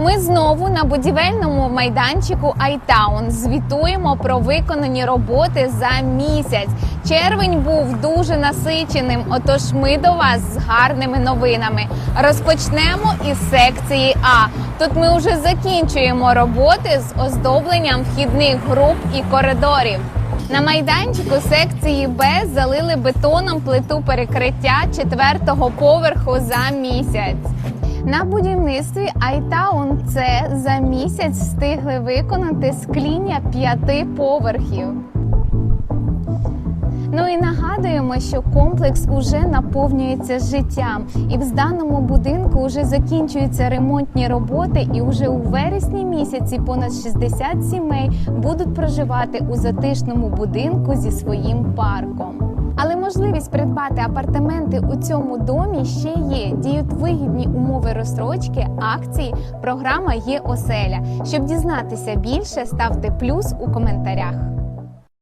Ми знову на будівельному майданчику iTown звітуємо про виконані роботи за місяць. Червень був дуже насиченим. Отож, ми до вас з гарними новинами. Розпочнемо із секції А. Тут ми вже закінчуємо роботи з оздобленням вхідних груп і коридорів. На майданчику секції Б залили бетоном плиту перекриття четвертого поверху за місяць. На будівництві iTown це за місяць встигли виконати скління п'яти поверхів. Ну і нагадуємо, що комплекс уже наповнюється життям, і в даному будинку вже закінчуються ремонтні роботи. І вже у вересні місяці понад 60 сімей будуть проживати у затишному будинку зі своїм парком. Можливість придбати апартаменти у цьому домі ще є. Діють вигідні умови розстрочки, акції. Програма є оселя. Щоб дізнатися більше, ставте плюс у коментарях.